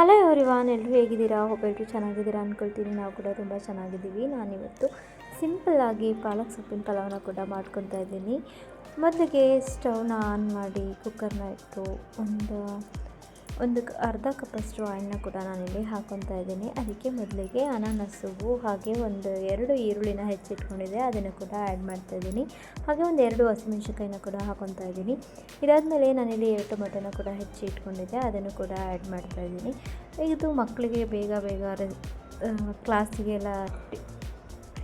Hello everyone ಎಲ್ಲರೂ ಹೇಗಿದ್ದೀರಾ? ಒಬ್ಬರು ಚೆನ್ನಾಗಿದ್ದೀರಾ ಅಂದ್ಕೊಳ್ತೀನಿ ನಾವು ಕೂಡ ತುಂಬ ಚೆನ್ನಾಗಿದ್ದೀವಿ. ನಾನಿವತ್ತು ಸಿಂಪಲ್ಲಾಗಿ ಪಾಲಕ್ ಸೊಪ್ಪಿನ ಪಲಾವನ್ನ ಕೂಡ ಮಾಡ್ಕೊತಾ ಇದ್ದೀನಿ. ಮೊದಲಿಗೆ ಸ್ಟವ್ನ ಆನ್ ಮಾಡಿ ಕುಕ್ಕರ್ನ ಇಟ್ಟು ಒಂದು ಒಂದು ಅರ್ಧ ಕಪ್ಪಷ್ಟು ಆಯಿಲ್ನ ಕೂಡ ನಾನಿಲ್ಲಿ ಹಾಕ್ಕೊತಾ ಇದ್ದೀನಿ. ಅದಕ್ಕೆ ಮೊದಲಿಗೆ ಅನಾನಸ್ಸು ಹಾಗೆ ಒಂದು ಎರಡು ಈರುಳ್ಳಿನ ಹೆಚ್ಚಿಟ್ಕೊಂಡಿದೆ. ಅದನ್ನು ಕೂಡ ಆ್ಯಡ್ ಮಾಡ್ತಾ ಇದ್ದೀನಿ. ಹಾಗೆ ಒಂದು ಎರಡು ಹಸಿಮೆಣ್ಸಿನ್ಕಾಯಿನ ಕೂಡ ಹಾಕ್ಕೊತಾ ಇದ್ದೀನಿ. ಇದಾದಮೇಲೆ ನಾನಿಲ್ಲಿ ಟೊಮೆಟೊನ ಕೂಡ ಹೆಚ್ಚಿ ಇಟ್ಕೊಂಡಿದ್ದೆ ಅದನ್ನು ಕೂಡ ಆ್ಯಡ್ ಮಾಡ್ತಾ ಇದ್ದೀನಿ. ಇದು ಮಕ್ಕಳಿಗೆ ಬೇಗ ಬೇಗ ಕ್ಲಾಸಿಗೆಲ್ಲ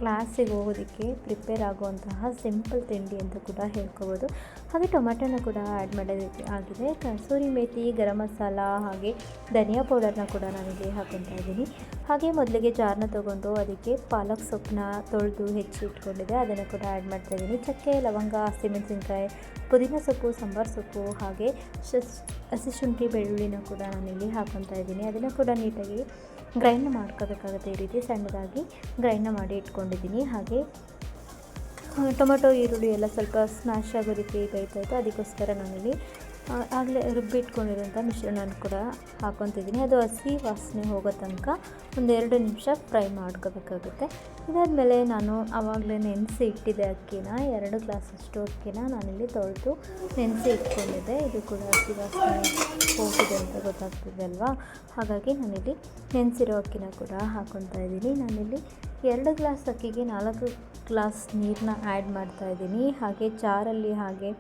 ಕ್ಲಾಸಿಗೆ ಹೋಗೋದಕ್ಕೆ ಪ್ರಿಪೇರ್ ಆಗುವಂತಹ ಸಿಂಪಲ್ ತಿಂಡಿ ಅಂತ ಕೂಡ ಹೇಳ್ಕೊಬೋದು. ಹಾಗೆ ಟೊಮೆಟೊನ ಕೂಡ ಆ್ಯಡ್ ಮಾಡೋದಕ್ಕೆ ಆಗಿದೆ. ಕಸೂರಿ ಮೇಥಿ ಗರಂ ಮಸಾಲ ಹಾಗೆ ಧನಿಯಾ ಪೌಡರ್ನ ಕೂಡ ನಾನು ಇಲ್ಲಿ ಹಾಕ್ಕೊತಾ ಇದ್ದೀನಿ. ಹಾಗೆ ಮೊದಲಿಗೆ ಜಾರ್ನ ತೊಗೊಂಡು ಅದಕ್ಕೆ ಪಾಲಕ್ ಸೊಪ್ಪನ್ನ ತೊಳೆದು ಹೆಚ್ಚಿ ಇಟ್ಕೊಂಡಿದ್ದೆ ಅದನ್ನು ಕೂಡ ಆ್ಯಡ್ ಮಾಡ್ತಾ ಇದ್ದೀನಿ. ಚಕ್ಕೆ, ಲವಂಗ ಹಸಿಮೆಣಸಿನ್ಕಾಯಿ ಪುದೀನ ಸೊಪ್ಪು, ಸಾಂಬಾರು ಸೊಪ್ಪು ಹಾಗೆ ಹಸಿ ಶುಂಠಿ, ಬೆಳ್ಳುಳ್ಳಿನ ಕೂಡ ಇಲ್ಲಿ ಹಾಕ್ಕೊತಾ ಇದ್ದೀನಿ. ಅದನ್ನು ಕೂಡ ನೀಟಾಗಿ ಗ್ರೈಂಡ್ ಮಾಡ್ಕೋಬೇಕಾಗುತ್ತೆ ಈ ರೀತಿ ಸಣ್ಣದಾಗಿ ಗ್ರೈಂಡ್ನ ಮಾಡಿ ಇಟ್ಕೊಂಡಿದ್ದೀನಿ. ಹಾಗೆ ಟೊಮೆಟೊ, ಈರುಳ್ಳಿ ಎಲ್ಲ ಸ್ವಲ್ಪ ಸ್ಮ್ಯಾಶ್ ಆಗೋ ರೀತಿ ಬೇಯ್ತಾ ಇತ್ತು ಅದಕ್ಕೋಸ್ಕರ ನಾನಿಲ್ಲಿ ಆಗಲೇ ರುಬ್ಬಿಟ್ಕೊಂಡಿರೋಂಥ ಮಿಶ್ರಣ ಕೂಡ ಹಾಕೊತಿದ್ದೀನಿ ಅದು ಹಸಿ ವಾಸನೆ ಹೋಗೋ ತನಕ ಒಂದೆರಡು ನಿಮಿಷ ಫ್ರೈ ಮಾಡ್ಕೋಬೇಕಾಗುತ್ತೆ. ಇದಾದಮೇಲೆ ನಾನು ಆವಾಗಲೇ ನೆನೆಸಿ ಇಟ್ಟಿದ್ದೆ ಅಕ್ಕಿನ, ಎರಡು ಗ್ಲಾಸಷ್ಟು ಅಕ್ಕಿನ ನಾನಿಲ್ಲಿ ತೊಳೆದು ನೆನೆಸಿ ಇಟ್ಕೊಂಡಿದ್ದೆ. ಇದು ಕೂಡ ಹಸಿ ವಾಸನೆ ಹೋಗಿದೆ ಅಂತ ಗೊತ್ತಾಗ್ತಿದೆ ಅಲ್ವಾ? ಹಾಗಾಗಿ ನಾನಿಲ್ಲಿ ನೆನೆಸಿರೋ ಅಕ್ಕಿನ ಕೂಡ ಹಾಕ್ಕೊತಾ ಇದ್ದೀನಿ. ನಾನಿಲ್ಲಿ ಎರಡು ಗ್ಲಾಸ್ ಅಕ್ಕಿಗೆ ನಾಲ್ಕು ಗ್ಲಾಸ್ ನೀರನ್ನ ಆ್ಯಡ್ ಮಾಡ್ತಾ ಇದ್ದೀನಿ. ಹಾಗೆ ಚಾರಲ್ಲಿ ಹಾಗೆ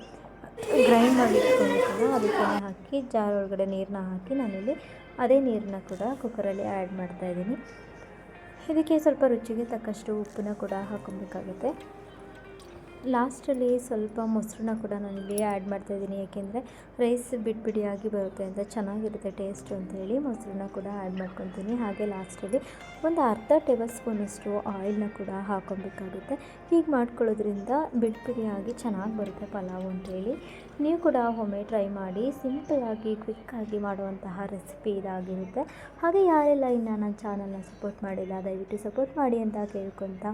ಗ್ರೈಂಡ್ ಮಾಡಿ ಇಟ್ಕೊಂಡಿರ್ತೀನೋ ಅದಕ್ಕೆ ಹಾಕಿ ಜಾರ್ ಒಳಗಡೆ ನೀರನ್ನ ಹಾಕಿ ನಾನಿಲ್ಲಿ ಅದೇ ನೀರನ್ನ ಕೂಡ ಕುಕ್ಕರಲ್ಲಿ ಆ್ಯಡ್ ಮಾಡ್ತಾ ಇದ್ದೀನಿ. ಇದಕ್ಕೆ ಸ್ವಲ್ಪ ರುಚಿಗೆ ತಕ್ಕಷ್ಟು ಉಪ್ಪನ್ನ ಕೂಡ ಹಾಕೊಬೇಕಾಗುತ್ತೆ. ಲಾಸ್ಟಲ್ಲಿ ಸ್ವಲ್ಪ ಮೊಸರನ್ನ ಕೂಡ ನಾನು ಇಲ್ಲಿ ಆ್ಯಡ್ ಮಾಡ್ತಾಯಿದ್ದೀನಿ. ಯಾಕೆಂದರೆ ರೈಸ್ ಬಿಡಿ ಬಿಡಿಯಾಗಿ ಬರುತ್ತೆ ಅಂತ ಚೆನ್ನಾಗಿರುತ್ತೆ ಟೇಸ್ಟು ಅಂತೇಳಿ ಮೊಸರನ್ನ ಕೂಡ ಆ್ಯಡ್ ಮಾಡ್ಕೊತೀನಿ. ಹಾಗೆ ಲಾಸ್ಟಲ್ಲಿ ಒಂದು ಅರ್ಧ ಟೇಬಲ್ ಸ್ಪೂನಷ್ಟು ಆಯಿಲ್ನ ಕೂಡ ಹಾಕೊಬೇಕಾಗುತ್ತೆ. ಹೀಗೆ ಮಾಡ್ಕೊಳ್ಳೋದ್ರಿಂದ ಬಿಡಿ ಬಿಡಿಯಾಗಿ ಚೆನ್ನಾಗಿ ಬರುತ್ತೆ ಪಲಾವು ಅಂತೇಳಿ. ನೀವು ಕೂಡ ಒಮ್ಮೆ ಟ್ರೈ ಮಾಡಿ ಸಿಂಪಲಾಗಿ ಕ್ವಿಕ್ಕಾಗಿ ಮಾಡುವಂತಹ ರೆಸಿಪಿ ಇದಾಗಿರುತ್ತೆ. ಹಾಗೆ ಯಾರೆಲ್ಲ ಇನ್ನು ನನ್ನ ಚಾನಲ್ನ ಸಪೋರ್ಟ್ ಮಾಡಿಲ್ಲ, ದಯವಿಟ್ಟು ಸಪೋರ್ಟ್ ಮಾಡಿ ಅಂತ ಕೇಳ್ಕೊತ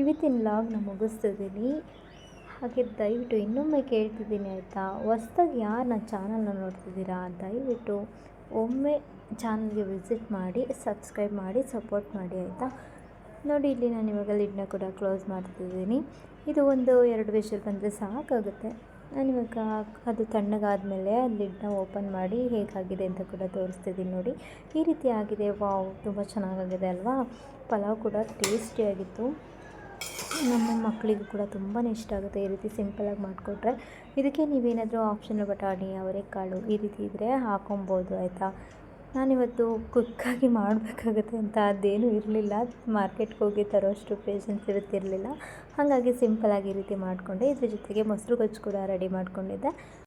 ಇವತ್ತಿನ ಲಾಗ್ನ ಮುಗಿಸ್ತಿದ್ದೀನಿ ಹಾಗೆ ದಯವಿಟ್ಟು ಇನ್ನೊಮ್ಮೆ ಕೇಳ್ತಿದ್ದೀನಿ ಆಯಿತಾ? ಹೊಸ್ದಾಗಿ ಯಾರು ನನ್ನ ಚಾನಲ್ನ ನೋಡ್ತಿದ್ದೀರಾ? ದಯವಿಟ್ಟು ಒಮ್ಮೆ ಚಾನಲ್ಗೆ ವಿಸಿಟ್ ಮಾಡಿ ಸಬ್ಸ್ಕ್ರೈಬ್ ಮಾಡಿ ಸಪೋರ್ಟ್ ಮಾಡಿ ಆಯಿತಾ? ನೋಡಿ, ಇಲ್ಲಿ ನಾನು ಇವಾಗ ಲಿಡ್ನ ಕೂಡ ಕ್ಲೋಸ್ ಮಾಡ್ತಿದ್ದೀನಿ. ಇದು ಒಂದು ಎರಡು ವಿಷಲ್ ಬಂದರೆ ಸಾಕಾಗುತ್ತೆ. ನಾನು ಇವಾಗ ಅದು ತಣ್ಣಗಾದಮೇಲೆ ಲಿಡ್ನ ಓಪನ್ ಮಾಡಿ ಹೇಗಾಗಿದೆ ಅಂತ ಕೂಡ ತೋರಿಸ್ತಿದ್ದೀನಿ ನೋಡಿ. ಈ ರೀತಿ ಆಗಿದೆ. ವಾವ್, ತುಂಬ ಚೆನ್ನಾಗಾಗಿದೆ ಅಲ್ವಾ? ಪಲಾವ್ ಕೂಡ ಟೇಸ್ಟಿಯಾಗಿತ್ತು ನಮ್ಮ ಮಕ್ಕಳಿಗೂ ಕೂಡ ತುಂಬಾ ಇಷ್ಟ ಆಗುತ್ತೆ ಈ ರೀತಿ ಸಿಂಪಲಾಗಿ ಮಾಡಿಕೊಟ್ರೆ. ಇದಕ್ಕೆ ನೀವೇನಾದರೂ ಆಪ್ಷನ್ ಬಟಾಣಿ, ಅವರೆಕಾಳು ಈ ರೀತಿ ಇದ್ದರೆ ಹಾಕೊಬೋದು, ಆಯಿತಾ? ನಾನಿವತ್ತು ಕುಕ್ಕಾಗಿ ಮಾಡಬೇಕಾಗುತ್ತೆ ಅಂತ ಅದೇನೂ ಇರಲಿಲ್ಲ. ಮಾರ್ಕೆಟ್ಗೆ ಹೋಗಿ ತರೋಷ್ಟು ಪೇಷನ್ಸ್ ಇರುತ್ತಿರಲಿಲ್ಲ. ಹಾಗಾಗಿ ಸಿಂಪಲಾಗಿ ಈ ರೀತಿ ಮಾಡಿಕೊಂಡೆ. ಇದ್ರ ಜೊತೆಗೆ ಮೊಸರು ಗೊಜ್ಜು ಕೂಡ ರೆಡಿ ಮಾಡ್ಕೊಂಡಿದ್ದೆ.